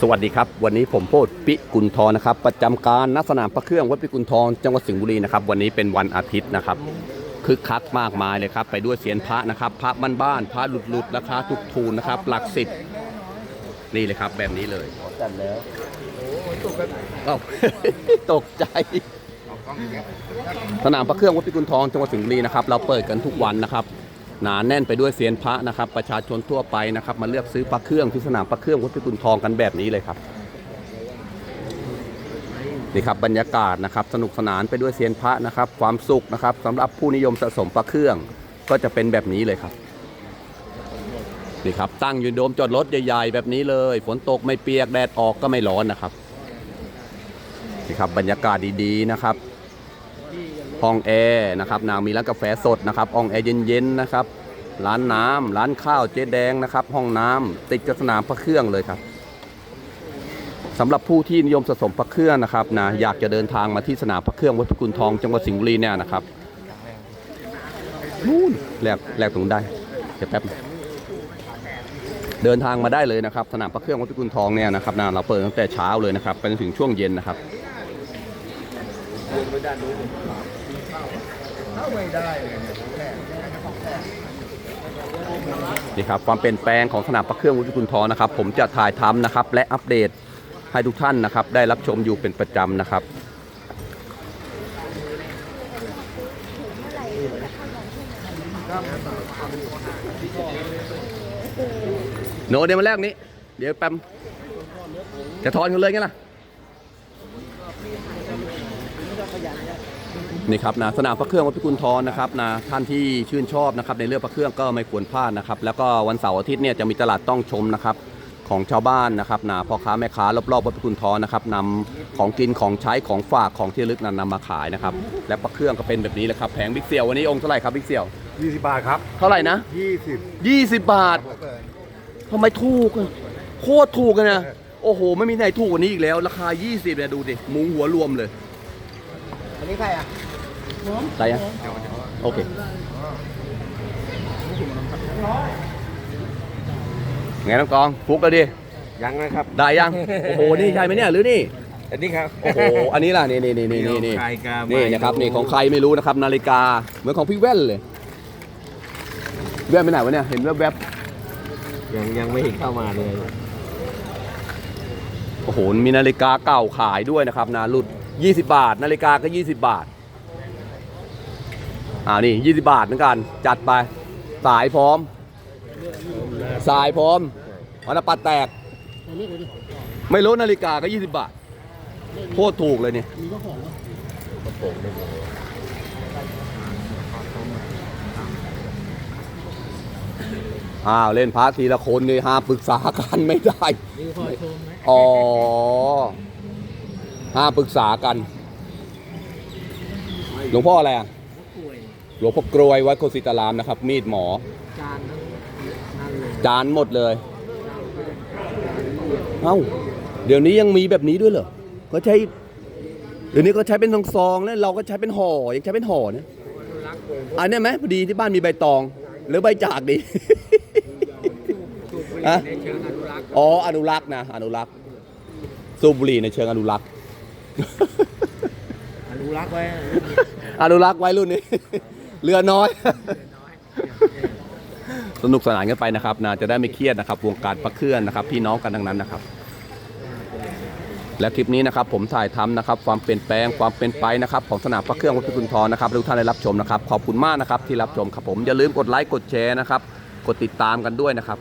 สวัสดีครับ วันนี้ผมโพดปิกุลทองนะครับ ประจำการนักสนามพระเครื่องวัดปิกุลทองจังหวัดสิงห์บุรีนะครับ วันนี้เป็นวันอาทิตย์นะครับคึกคักมากมายเลยครับ ไปด้วยเสียนพระนะครับ พระบ้านๆพระหลุดๆราคาถูกทูนนะครับ หลักสิบนี่เลยครับแบบนี้เลยจัดแล้วเอ้าตกใจ สนามพระเครื่องวัดพิกุลทองจังหวัดสิงห์บุรีนะครับ เราเปิดกันทุกวันนะครับ หนาแน่นไปด้วยเซียนพระนะครับ ประชาชนทั่วไปนะครับ มาเลือกซื้อพระเครื่องที่สนามพระเครื่องวัดพิกุลทองกันแบบนี้เลยครับนี่ครับบรรยากาศนะครับสนุกสนานไปด้วยเซียนพระนะครับ ความสุขนะครับสำหรับผู้นิยมสะสมพระเครื่องก็จะเป็นแบบนี้เลยครับนี่ครับตั้งอยู่โดมจอดรถใหญ่ๆ แบบนี้เลย ฝนตกไม่เปียกแดดออกก็ไม่ร้อนนะครับนี่ครับบรรยากาศดีๆนะครับ ห้องแอร์นะครับนางมีร้านกาแฟสดนะครับห้องแอร์เย็นๆนะครับร้านน้ำร้านข้าวเจ๊แดงนะครับ ห้องน้ำติดกับสนามพระเครื่องเลยครับสำหรับผู้ที่นิยมสะสมพระเครื่องนะครับนะอยากจะเดินทางมาที่สนามพระเครื่องวัดพิกุลทองจังหวัดสิงห์บุรีเนี่ยนะครับนู่นแลกแลกตรงได้เดี๋ยวแป๊บเดินทางมาได้เลยนะครับ สนามพระเครื่องวัดพิกุลทองเนี่ยนะครับนะเราเปิดตั้งแต่เช้าเลยนะครับไปจนถึงช่วงเย็นนะครับ เข้าไม่ได้เลยเนี่ยนี่ครับความเปลี่ยนแปลงของสนามพระเครื่องวุฒิคุณทอนะครับ ผมจะถ่ายทำนะครับ และอัปเดตให้ทุกท่านนะครับ ได้รับชมอยู่เป็นประจำนะครับโนเดี๋ยวมาแรกนี้ เดี๋ยวแป๊มจะทอนกันเลยไงล่ะ นี่ครับนะสนามพระเครื่องวัดพิกุลทองนะครับนะท่านที่ชื่นชอบนะครับในเรื่องพระเครื่องก็ไม่ควรพลาดนะครับ แล้วก็วันเสาร์อาทิตย์เนี่ยจะมีตลาดต้องชมนะครับของชาวบ้านนะครับนะพ่อค้าแม่ค้ารอบๆวัดพิกุลทองนะครับนำของกินของใช้ของฝากของที่ระลึกนั้นนำมาขายนะครับและพระเครื่องก็เป็นแบบนี้แหละครับแผงบิ๊กเซียววันนี้องค์เท่าไหร่ครับบิ๊กเซียวยี่สิบบาทครับ เท่าไหร่นะยี่สิบ20 บาททำไมถูกอะโคตรถูกเลยนะโอ้โห ไม่มีไหนถูกกว่านี้อีกแล้ว ราคา 20เนี่ยดูดิมุงหัวรวมเลย อันนี้ใครอะได้ยังโอเคไงน้องกองฟุกแล้วดิยังนะครับ ได้ยัง โอ้โห นี่ใช่ไหมเนี่ยหรือนี่ อันนี้ครับ โอ้โห อันนี้ล่ะ นี่นี่นี่นี่นี่นี่ใครกานี่นะครับ นี่ของใครไม่รู้นะครับ นาฬิกา เหมือนของพี่แว่นเลย แว่นไปไหนวะเนี่ย เห็นแวบยังยังไม่เห็นเข้ามาเลย ๆโอ้โห มีนาฬิกาเก่าขายด้วยนะครับนะรุ่น 20 บาท นาฬิกาก็ 20 บาท อ่านี่ 20 บาทเหมือนกัน จัดไป สายพร้อม สายพร้อมวันละปัดแตก ไม่รู้นาฬิกาก็ 20 บาท โคตรถูกเลยเนี่ยอ้าว เล่นพาร์ททีละคนนี่ห้ามปรึกษากันไม่ได้ อ๋อ ห้ามปรึกษากัน หลวงพ่ออะไรอะหลวงพ่อกรวยวัดโคสิตารามนะครับ มีดหมอ จานนั่นเลยจานหมดเลย เอ้า เดี๋ยวนี้ยังมีแบบนี้ด้วยเหรอก็ใช้ เดี๋ยวนี้ก็ใช้เป็นซองๆแล้วเราก็ใช้เป็นห่อ ยังใช้เป็นห่อนะอันเนี้ยไหมพอดีที่บ้านมีใบตอง หรือใบจากดีฮะในเชิงอนุรักษ์อ๋ออนุรักษ์นะ อนุรักษ์ สูบบุหรี่ในเชิงอนุรักษ์ อนุรักษ์ไว้อนุรักษ์ไว้รุ่นนี้ เรือน้อย สนุกสนานกันไปนะครับนะจะได้ไม่เครียดนะครับ วงการประเคลื่อนนะครับ พี่น้องกันทั้งนั้นนะครับ และคลิปนี้นะครับ ผมถ่ายทำนะครับ ความเปลี่ยนแปลงความเป็นไปนะครับ ของสนามพระเครื่องวัดพิกุลทองนะครับให้ทุกท่านได้รับชมนะครับ ขอบคุณมากนะครับ ที่รับชมครับผมอย่าลืมกดไลค์กดแชร์นะครับ กดติดตามกันด้วยนะครับ